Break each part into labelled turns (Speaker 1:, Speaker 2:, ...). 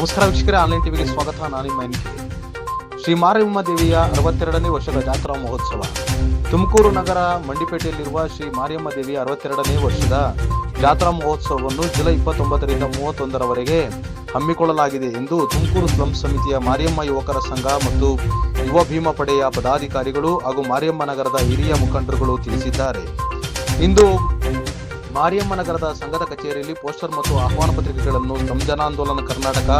Speaker 1: ನಮಸ್ಕಾರ ವೀಕ್ಷಕರೇ ಆನ್ಲೈನ್ ಟಿವಿಗೆ ಸ್ವಾಗತ. ನಾನು ನಿಮ್ಮ ಶ್ರೀ ಮಾರಿಯಮ್ಮ ದೇವಿಯ ಅರವತ್ತೆರಡನೇ ವರ್ಷದ ಜಾತ್ರಾ ಮಹೋತ್ಸವ. ತುಮಕೂರು ನಗರ ಮಂಡಿಪೇಟೆಯಲ್ಲಿರುವ ಶ್ರೀ ಮಾರಿಯಮ್ಮ ದೇವಿಯ ಅರವತ್ತೆರಡನೇ ವರ್ಷದ ಜಾತ್ರಾ ಮಹೋತ್ಸವವನ್ನು ಜುಲೈ ಇಪ್ಪತ್ತೊಂಬತ್ತರಿಂದ ಮೂವತ್ತೊಂದರವರೆಗೆ ಹಮ್ಮಿಕೊಳ್ಳಲಾಗಿದೆ ಎಂದು ತುಮಕೂರು ಸ್ಲಂ ಸಮಿತಿಯ ಮಾರಿಯಮ್ಮ ಯುವಕರ ಸಂಘ ಮತ್ತು ಯುವ ಭೀಮ ಪಡೆಯ ಪದಾಧಿಕಾರಿಗಳು ಹಾಗೂ ಮಾರಿಯಮ್ಮ ನಗರದ ಹಿರಿಯ ಮುಖಂಡರುಗಳು ತಿಳಿಸಿದ್ದಾರೆ. ಇಂದು ಮಾರಿಯಮ್ಮ ನಗರದ ಸಂಘದ ಕಚೇರಿಯಲ್ಲಿ ಪೋಸ್ಟರ್ ಮತ್ತು ಆಹ್ವಾನ ಪತ್ರಿಕೆಗಳನ್ನು ಸಂಜನಾಂದೋಲನ ಕರ್ನಾಟಕ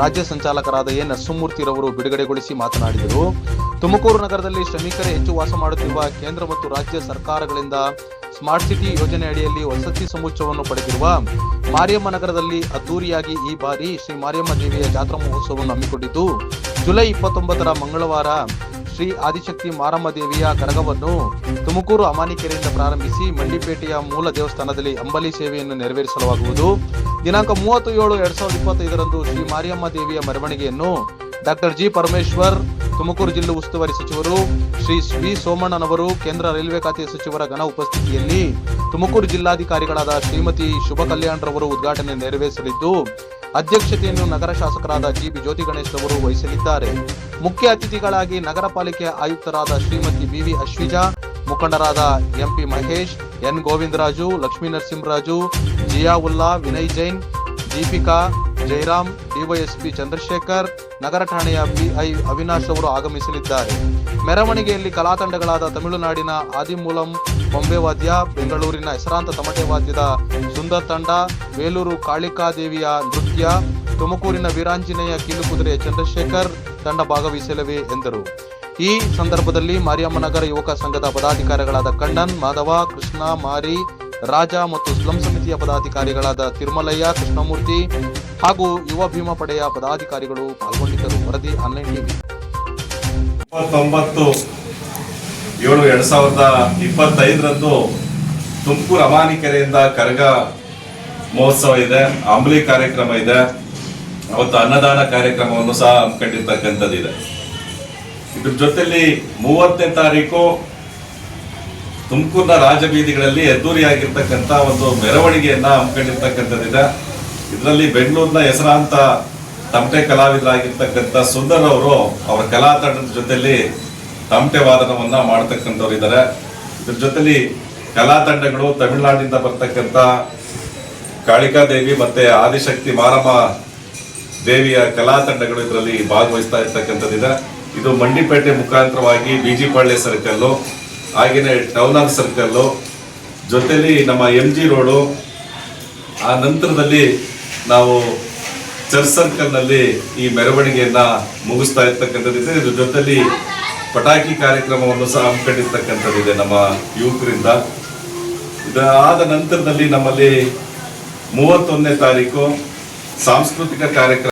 Speaker 1: ರಾಜ್ಯ ಸಂಚಾಲಕರಾದ ಎ ನರಸಿಂಹಮೂರ್ತಿರವರು ಬಿಡುಗಡೆಗೊಳಿಸಿ ಮಾತನಾಡಿದರು. ತುಮಕೂರು ನಗರದಲ್ಲಿ ಶ್ರಮಿಕರೇ ಹೆಚ್ಚು ವಾಸ ಮಾಡುತ್ತಿರುವ ಕೇಂದ್ರ ಮತ್ತು ರಾಜ್ಯ ಸರ್ಕಾರಗಳಿಂದ ಸ್ಮಾರ್ಟ್ ಸಿಟಿ ಯೋಜನೆ ಅಡಿಯಲ್ಲಿ ವಸತಿ ಸಮುಚ್ಚವನ್ನು ಪಡೆದಿರುವ ಮಾರಿಯಮ್ಮ ನಗರದಲ್ಲಿ ಅದ್ದೂರಿಯಾಗಿ ಈ ಬಾರಿ ಶ್ರೀ ಮಾರಿಯಮ್ಮ ದೇವಿಯ ಜಾತ್ರಾ ಮಹೋತ್ಸವವನ್ನು ಹಮ್ಮಿಕೊಂಡಿದ್ದು, ಜುಲೈ ಇಪ್ಪತ್ತೊಂಬತ್ತರ ಮಂಗಳವಾರ ಶ್ರೀ ಆದಿಶಕ್ತಿ ಮಾರಮ್ಮ ದೇವಿಯ ಕರಗವನ್ನು ತುಮಕೂರು ಅಮಾನಿಕೆರೆಯಿಂದ ಪ್ರಾರಂಭಿಸಿ ಮಂಡಿಪೇಟೆಯ ಮೂಲ ದೇವಸ್ಥಾನದಲ್ಲಿ ಅಂಬಲಿ ಸೇವೆಯನ್ನು ನೆರವೇರಿಸಲಾಗುವುದು ದಿನಾಂಕ ಮೂವತ್ತು ಏಳು ಎರಡ್ ಸಾವಿರದ ಇಪ್ಪತ್ತೈದರಂದು ಶ್ರೀ ಮಾರಿಯಮ್ಮ ದೇವಿಯ ಮೆರವಣಿಗೆಯನ್ನು ಡಾಕ್ಟರ್ ಜಿ ಪರಮೇಶ್ವರ್, ತುಮಕೂರು ಜಿಲ್ಲಾ ಉಸ್ತುವಾರಿ ಸಚಿವರು ಶ್ರೀ ವಿ ಸೋಮಣ್ಣನವರು, ಕೇಂದ್ರ ರೈಲ್ವೆ ಖಾತೆ ಸಚಿವರ ಘನ ಉಪಸ್ಥಿತಿಯಲ್ಲಿ ತುಮಕೂರು ಜಿಲ್ಲಾಧಿಕಾರಿಗಳಾದ ಶ್ರೀಮತಿ ಶುಭ ಕಲ್ಯಾಣ್ರವರು ಉದ್ಘಾಟನೆ ನೆರವೇರಿಸಲಿದ್ದು, ಅಧ್ಯಕ್ಷತೆಯನ್ನು ನಗರ ಶಾಸಕರಾದ ಜಿ ಬಿ ಜ್ಯೋತಿ ಗಣೇಶ್ ಅವರು ವಹಿಸಲಿದ್ದಾರೆ. ಮುಖ್ಯ ಅತಿಥಿಗಳಾಗಿ ನಗರ ಪಾಲಿಕೆ ಆಯುಕ್ತರಾದ ಶ್ರೀಮತಿ ಬಿವಿ ಅಶ್ವಿಜಾ ಮುಖಂಡರಾದ MP Mahesh, N Govindaraju, Lakshmi Narasimharaju Ulla, Vinay Jain, Deepika Jayaram DYSP Chandrashekar, ನಗರ ಠಾಣೆಯ ಬಿಐ ಅವಿನಾಶ್ ಅವರು ಆಗಮಿಸಲಿದ್ದಾರೆ. ಮೆರವಣಿಗೆಯಲ್ಲಿ ಕಲಾತಂಡಗಳಾದ ತಮಿಳುನಾಡಿನ ಆದಿಮೂಲಂ, ಬೊಂಬೆ ವಾದ್ಯ, ಬೆಂಗಳೂರಿನ ಹೆಸರಾಂತ ತಮಟೆ ವಾದ್ಯದ ಸುಂದರ್ ತಂಡ, ಬೇಲೂರು ಕಾಳಿಕಾದೇವಿಯ ನೃತ್ಯ, ತುಮಕೂರಿನ ವೀರಾಂಜನೇಯ ಕೀಲುಕುದುರೆಯ ಚಂದ್ರಶೇಖರ್ ತಂಡ ಭಾಗವಹಿಸಲಿವೆ ಎಂದರು. ಈ ಸಂದರ್ಭದಲ್ಲಿ ಮಾರಿಯಮ್ಮನಗರ ಯುವಕ ಸಂಘದ ಪದಾಧಿಕಾರಿಗಳಾದ ಕಣ್ಣನ್ ಮಾಧವ, ಕೃಷ್ಣ, ಮಾರಿ, ರಾಜ ಮತ್ತು ಸ್ಲಂ ಸಮಿತಿಯ ಪದಾಧಿಕಾರಿಗಳಾದ ತಿರುಮಲಯ್ಯ, ಕೃಷ್ಣಮೂರ್ತಿ ಹಾಗೂ ಯುವ ಭೀಮಾ ಪಡೆಯ ಪದಾಧಿಕಾರಿಗಳು ಪಾಲ್ಗೊಂಡಿದ್ದರು. ವರದಿ ಆನ್ಲೈನ್ ಟಿವಿ.
Speaker 2: ಏಳು, ಎರಡು ಸಾವಿರದ ಇಪ್ಪತ್ತೈದರಂದು ತುಮಕೂರು ಅಮಾನಿಕೆರೆಯಿಂದ ಕರಗ ಮಹೋತ್ಸವ ಇದೆ ಅಂಬಲಿ ಕಾರ್ಯಕ್ರಮ ಇದೆ. ಅವತ್ತು ಅನ್ನದಾನ ಕಾರ್ಯಕ್ರಮವನ್ನು ಸಹ ಹಮ್ಮಿಕೊಂಡಿರ್ತಕ್ಕಂಥದ್ದಿದೆ ಇದ್ರ ಜೊತೆಯಲ್ಲಿ ಮೂವತ್ತನೇ ತಾರೀಕು ತುಮಕೂರಿನ ರಾಜಬೀದಿಗಳಲ್ಲಿ ಅದ್ದೂರಿಯಾಗಿರ್ತಕ್ಕಂಥ ಒಂದು ಮೆರವಣಿಗೆಯನ್ನ ಹಮ್ಮಿಕೊಂಡಿರ್ತಕ್ಕಂಥದ್ದಿದೆ. ಇದರಲ್ಲಿ ಬೆಂಗಳೂರಿನ ಹೆಸರಾಂತ ತಮಟೆ ಕಲಾವಿದರಾಗಿರ್ತಕ್ಕಂಥ ಸುಂದರ್ ಅವರು ಅವರ ಕಲಾ ತಂಡದ ಜೊತೆಯಲ್ಲಿ ತಮಟೆ ವಾದನವನ್ನ ಮಾಡ್ತಕ್ಕಂಥವ್ರು ಇದ್ದಾರೆ ಇದ್ರ ಜೊತೆಯಲ್ಲಿ ಕಲಾ ತಂಡಗಳು ತಮಿಳುನಾಡಿನಿಂದ ಬರ್ತಕ್ಕಂಥ ಕಾಳಿಕಾದೇವಿ ಮತ್ತೆ ಆದಿಶಕ್ತಿ ಮಾರಮ್ಮ ದೇವಿಯ ಕಲಾ ತಂಡಗಳು ಇದರಲ್ಲಿ ಭಾಗವಹಿಸ್ತಾ ಇರ್ತಕ್ಕಂಥದ್ದಿದೆ. ಇದು ಮಂಡಿಪೇಟೆ ಮುಖಾಂತರವಾಗಿ BG Palya circle town hall circle ಜೊತೆಯಲ್ಲಿ ನಮ್ಮ ಎಂ ಜಿ ರೋಡು, ಆ ನಂತರದಲ್ಲಿ ನಾವು ಚರ್ಚ್ ಸರ್ಕಲ್ನಲ್ಲಿ ಈ ಮೆರವಣಿಗೆಯನ್ನ ಮುಗಿಸ್ತಾ ಇರ್ತಕ್ಕಂಥದ್ದಿದೆ ಇದ್ರ ಜೊತೆಯಲ್ಲಿ ಪಟಾಕಿ ಕಾರ್ಯಕ್ರಮವನ್ನು ಸಹ ಹಮ್ಮಿಕೊಂಡಿರ್ತಕ್ಕಂಥದ್ದಿದೆ ನಮ್ಮ ಯುವಕರಿಂದ. ಇದಾದ ನಂತರದಲ್ಲಿ ನಮ್ಮಲ್ಲಿ ಮೂವತ್ತೊಂದನೇ ತಾರೀಕು ಸಾಂಸ್ಕೃತಿಕ ಕಾರ್ಯಕ್ರಮ